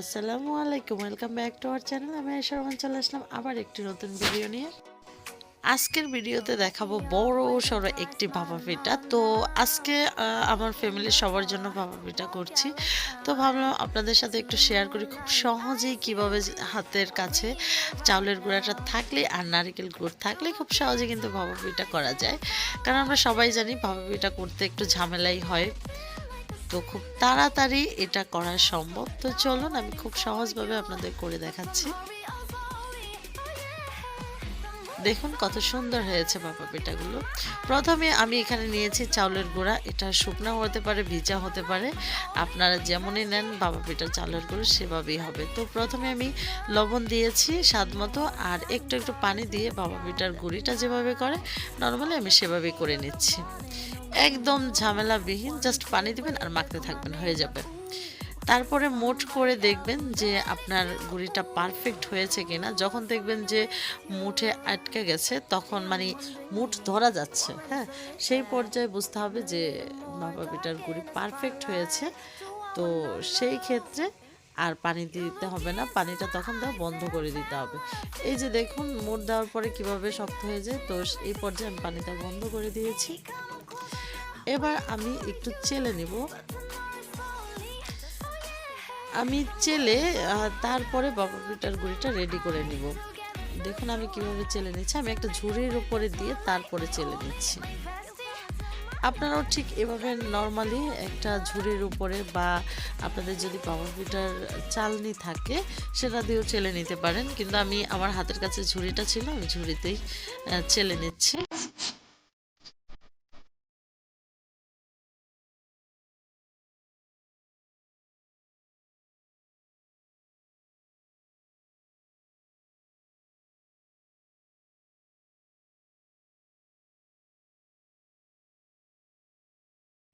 আসসালামু আলাইকুম welcome back to our channel আমি রহমান চলে আসলাম আবার একটি নতুন ভিডিও নিয়ে। আজকের ভিডিওতে দেখাবো বড় সড়ো একটি ভাপা পিঠা। তো আজকে আমার ফ্যামিলির সবার জন্য ভাপা পিঠা করছি। তো ভাবলাম আপনাদের সাথে একটু শেয়ার করি খুব সহজেই কীভাবে হাতের কাছে চাউলের গুঁড়াটা থাকলে আর নারকেল গুড় থাকলে খুব সহজে কিন্তু ভাপা পিঠা করা যায়। কারণ আমরা সবাই জানি ভাপা পিঠা করতে একটু ঝামেলাই হয়। তো খুব তাড়াতাড়ি এটা করা সম্ভব। তো চলুন, আমি খুব সহজভাবে আপনাদের করে দেখাচ্ছি। দেখুন কত সুন্দর হয়েছে বাবা পিঠাগুলো। প্রথমে আমি এখানে নিয়েছি চাউলের গুঁড়া। এটা শুকনো হতে পারে, ভিজা হতে পারে। আপনারা যেমনই নেন বাবা পিঠার চাউলের গুঁড়ো সেভাবেই হবে। তো প্রথমে আমি লবণ দিয়েছি স্বাদ মতো আর একটু একটু পানি দিয়ে বাবা পিঠার গুঁড়িটা যেভাবে করে, নর্মালি আমি সেভাবেই করে নিচ্ছি। একদম ঝামেলাবিহীন জাস্ট পানি দিবেন আর মাখতে থাকবেন, হয়ে যাবে। তারপরে মোট করে দেখবেন যে আপনার গুড়িটা পারফেক্ট হয়েছে কিনা। যখন দেখবেন যে মুঠে আটকে গেছে, তখন মানে মুঠ ধরা যাচ্ছে হ্যাঁ? সেই পর্যায়ে বুঝতে হবে যে বাবা পিঠার গুড়ি পারফেক্ট হয়েছে। তো সেই ক্ষেত্রে আর পানি দিতে হবে না, পানিটা তখন দেওয়া বন্ধ করে দিতে হবে। এই যে দেখুন, মোট দেওয়ার পরে কীভাবে শক্ত হয়ে যায়, তো এই পর্যায়ে আমি পানিটা বন্ধ করে দিয়েছি। এবার আমি একটু চেলে নিব। আমি চেলে তারপরে বাবা পিঠার গুঁড়িটা রেডি করে নিব। দেখুন আমি কীভাবে চেলে নিচ্ছি। আমি একটা ঝুড়ির উপরে দিয়ে তারপরে চেলে নিচ্ছি। আপনারাও ঠিক এভাবে নর্মালি একটা ঝুড়ির উপরে বা আপনাদের যদি বাবা পিঠার চালনি থাকে, সেটা দিয়েও চেলে নিতে পারেন। কিন্তু আমি আমার হাতের কাছে ঝুড়িটা ছিল, আমি ঝুড়িতেই চেলে নিচ্ছি।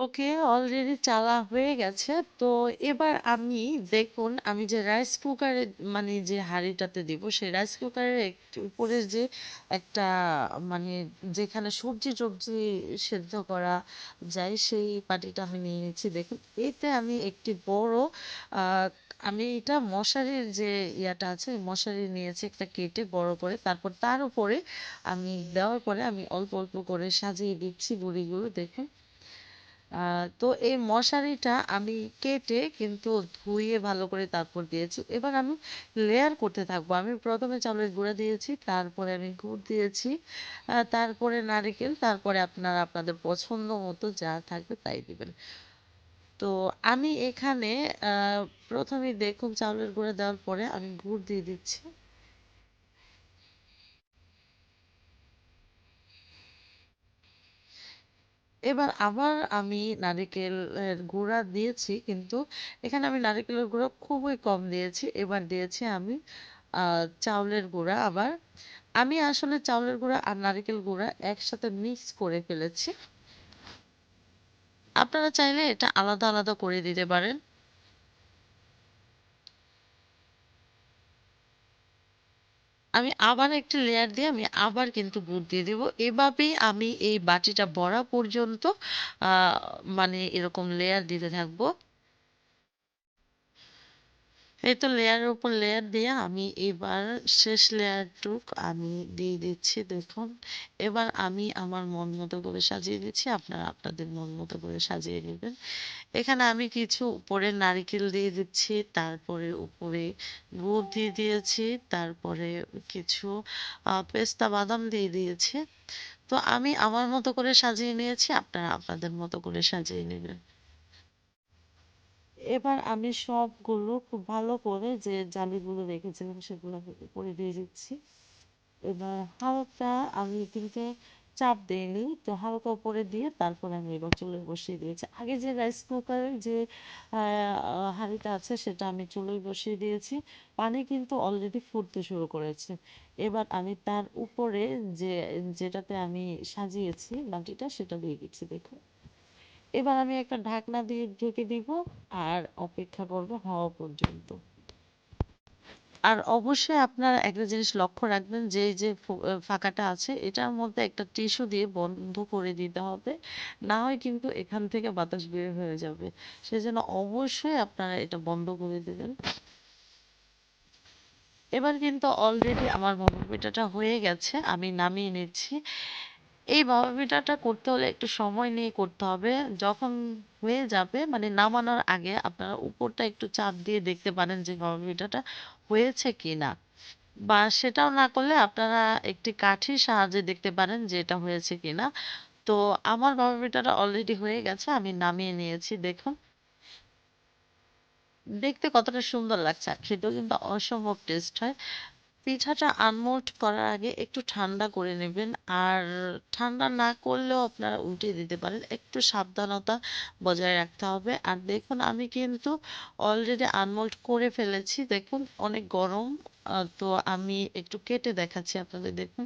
ওকে অলরেডি চালা হয়ে গেছে। তো এবার আমি দেখুন, আমি যে রাইস কুকারে মানে যে হাঁড়িটাতে দিব, সেই রাইস কুকারের উপরে যে একটা মানে যেখানে সবজি টবজি সেদ্ধ করা যায়, সেই পাটিটা আমি নিয়ে নিচ্ছি। দেখুন, এতে আমি একটি বড় আমি এটা মশারির যে ইয়াটা আছে মশারি নিয়েছি একটা কেটে বড় করে। তারপর তার উপরে আমি দেওয়ার পরে আমি অল্প অল্প করে সাজিয়ে দিচ্ছি গুঁড়িগুলো। দেখুন তো এই মশারিটা আমি কেটে কিন্তু ধুয়ে ভালো করে তারপর দিয়েছি। এবার আমি লেয়ার করতে থাকব। আমি প্রথমে চাউলের গুঁড়া দিয়েছি, তারপরে আমি গুড় দিয়েছি তারপরে নারিকেল, তারপরে আপনারা আপনাদের পছন্দ মতো যা থাকবে তাই দিবেন। তো আমি এখানে প্রথমে দেখুন চাউলের গুঁড়া দেওয়ার পরে আমি গুড় দিয়ে দিচ্ছি। এবার আবার আমি নারিকেলের গুঁড়া দিয়েছি, কিন্তু এখানে আমি নারিকেলের গুঁড়া খুবই কম দিয়েছি। এবার দিয়েছি আমি চাউলের গুঁড়া আবার। আমি আসলে চাউলের গুঁড়া আর নারিকেল গুঁড়া একসাথে মিক্স করে ফেলেছি। আপনারা চাইলে এটা আলাদা আলাদা করে দিতে পারেন। আমি আবার একটি লেয়ার দিয়ে আমি আবার কিন্তু গুড় দিয়ে দেবো। এভাবেই আমি এই বাটিটা বড়া পর্যন্ত মানে এরকম লেয়ার দিতে থাকব। এই তো লেয়ারের উপর লেয়ার দিয়ে আমি এবার শেষ লেয়ারটুক আমি দিয়ে দিচ্ছি, দেখুন। এবার আমি আমার মন মতো করে সাজিয়ে দিচ্ছি, আপনারা আপনাদের মন মতো করে সাজিয়ে নেবেন। এখানে আমি কিছু উপরে নারকেল দিয়ে দিচ্ছি, তারপরে উপরে গুড় দিয়ে দিয়েছি, তারপরে কিছু পেস্তা বাদাম দিয়ে দিয়েছি। তো আমি আমার মতো করে সাজিয়ে নিয়েছি, আপনারা আপনাদের মতো করে সাজিয়ে নেবেন। এবার আমি সবগুলো খুব ভালো করে যে জালিগুলো রেখেছিলাম সেগুলো করে দিয়ে দিচ্ছি। এবার হালকা আমি কিন্তু চাপ দিইনি তো হালকা উপরে দিয়ে তারপরে আমি এবার চুলে বসিয়ে দিয়েছি। আগে যে রাইস কুকারের যে হাঁড়িটা আছে সেটা আমি চুলোয় বসিয়ে দিয়েছি। পানি কিন্তু অলরেডি ফুটতে শুরু করেছে। এবার আমি তার উপরে যে, যেটাতে আমি সাজিয়েছি বাটিটা সেটা দিয়ে দিচ্ছি, দেখুন। এবার আমি একটা ঢাকনা দিয়ে ঢেকে দিব আর অপেক্ষা করব হওয়া পর্যন্ত আর অবশ্যই আপনারা একটা জিনিস লক্ষ্য রাখবেন, যে যে ফাঁকাটা আছে, এটার মধ্যে একটা টিস্যু দিয়ে বন্ধ করে দিতে হবে না হয় কিন্তু এখান থেকে বাতাস বের হয়ে যাবে সেজন্য অবশ্যই আপনারা এটা বন্ধ করে দেবেন এবার কিন্তু অলরেডি আমার ভাপা পিঠাটা হয়ে গেছে। আমি নামিয়ে নিচ্ছি। এই পিঠাটা করতে হলে একটু সময় নিয়ে করতে হবে। যখন হয়ে যাবে মানে নামানোর আগে আপনারা উপরটা একটু চাপ দিয়ে দেখতে পারেন যে পিঠাটা হয়েছে কিনা। বা সেটাও না করলে আপনারা একটি কাঠির সাহায্যে দেখতে পারেন যে এটা হয়েছে কিনা। তো আমার পিঠাটা অলরেডি হয়ে গেছে। আমি নামিয়ে নিয়েছি, দেখুন। দেখতে কতটা সুন্দর লাগছে, আর খেতেও কিন্তু অসম্ভব টেস্ট হয়। পিঠাটা আনমোল্ড করার আগে একটু ঠান্ডা করে নেবেন। আর ঠান্ডা না করলেও আপনারা উল্টে দিতে পারেন। একটু সাবধানতা বজায় রাখতে হবে। আর দেখুন, আমি কিন্তু অলরেডি আনমোল্ড করে ফেলেছি। দেখুন, অনেক গরম। তো আমি একটু কেটে দেখাচ্ছি আপনাদের দেখুন।